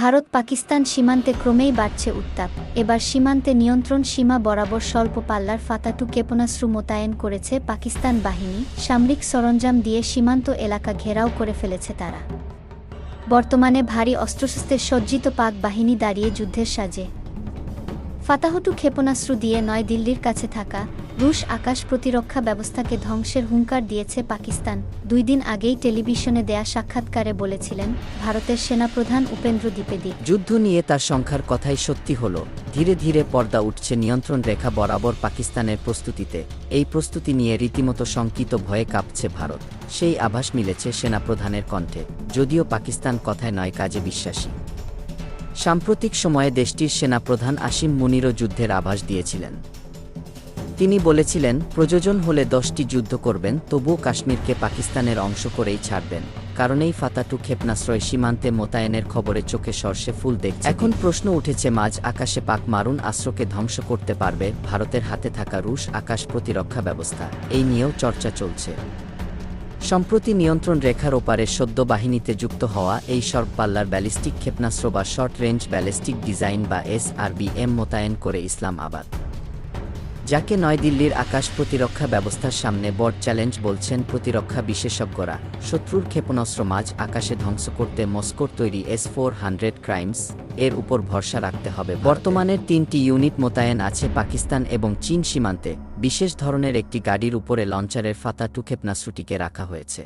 ভারত পাকিস্তান সীমান্তে ক্রমেই বাড়ছে উত্তাপ। এবার সীমান্তে নিয়ন্ত্রণ সীমা বরাবর স্বল্প পাল্লার ফাতাটু ক্ষেপণাস্ত্র মোতায়েন করেছে পাকিস্তান বাহিনী। সামরিক সরঞ্জাম দিয়ে সীমান্ত এলাকা ঘেরাও করে ফেলেছে তারা। বর্তমানে ভারী অস্ত্রশস্ত্রের সজ্জিত পাক বাহিনী দাঁড়িয়ে যুদ্ধের সাজে। ফাতাহটু ক্ষেপণাস্ত্র দিয়ে নয় দিল্লির কাছে থাকা রুশ আকাশ প্রতিরক্ষা ব্যবস্থাকে ধ্বংসের হুঙ্কার দিয়েছে পাকিস্তান। দুই দিন আগেই টেলিভিশনে দেয়া সাক্ষাৎকারে বলেছিলেন, ভারতের সেনাপ্রধান উপেন্দ্র দ্বিবেদী। যুদ্ধ নিয়ে তার সংখ্যার কথাই সত্যি হল। ধীরে ধীরে পর্দা উঠছে নিয়ন্ত্রণ রেখা বরাবর পাকিস্তানের প্রস্তুতিতে। এই প্রস্তুতি নিয়ে রীতিমতো শঙ্কিত ভয়ে কাঁপছে ভারত। সেই আভাস মিলেছে সেনাপ্রধানের কণ্ঠে, যদিও পাকিস্তান কথায় নয় কাজে বিশ্বাসী। সাম্প্রতিক সময়ে দেশটির সেনাপ্রধান আসিম মুনিরও যুদ্ধের আভাস দিয়েছিলেন। তিনি বলেছিলেন, প্রয়োজন হলে দশটি যুদ্ধ করবেন, তবুও কাশ্মীরকে পাকিস্তানের অংশ করেই ছাড়বেন। কারণেই ফাতাটু ক্ষেপণাশ্রয় সীমান্তে মোতায়েনের খবরে চোখে সর্ষে ফুল দেখছে। এখন প্রশ্ন উঠেছে, মাঝ আকাশে পাক মারুন আশ্রকে ধ্বংস করতে পারবে ভারতের হাতে থাকা রুশ আকাশ প্রতিরক্ষা ব্যবস্থা। এই নিয়েও চর্চা চলছে। সম্প্রতি নিয়ন্ত্রণ রেখার ওপারে সদ্য বাহিনীতে যুক্ত হওয়া এই সর্বপাল্লার ব্যালিস্টিক ক্ষেপণাস্ত্র বা শর্ট রেঞ্জ ব্যালিস্টিক ডিজাইন বা এসআরবিএম মোতায়েন করে ইসলাম ইসলামাবাদ। যাকে নয়াদিল্লির আকাশ প্রতিরক্ষা ব্যবস্থার সামনে বড় চ্যালেঞ্জ বলছেন প্রতিরক্ষা বিশেষজ্ঞরা। শত্রুর ক্ষেপণাস্ত্র মাঝ আকাশে ধ্বংস করতে মস্কোর তৈরি এস ফোর হান্ড্রেড ক্রাইমস এর উপর ভরসা রাখতে হবে। বর্তমানে তিনটি ইউনিট মোতায়েন আছে পাকিস্তান এবং চীন সীমান্তে। বিশেষ ধরনের একটি গাড়ির উপরে লঞ্চারের ফাতাটু ক্ষেপণাস্ত্রটিকে রাখা হয়েছে।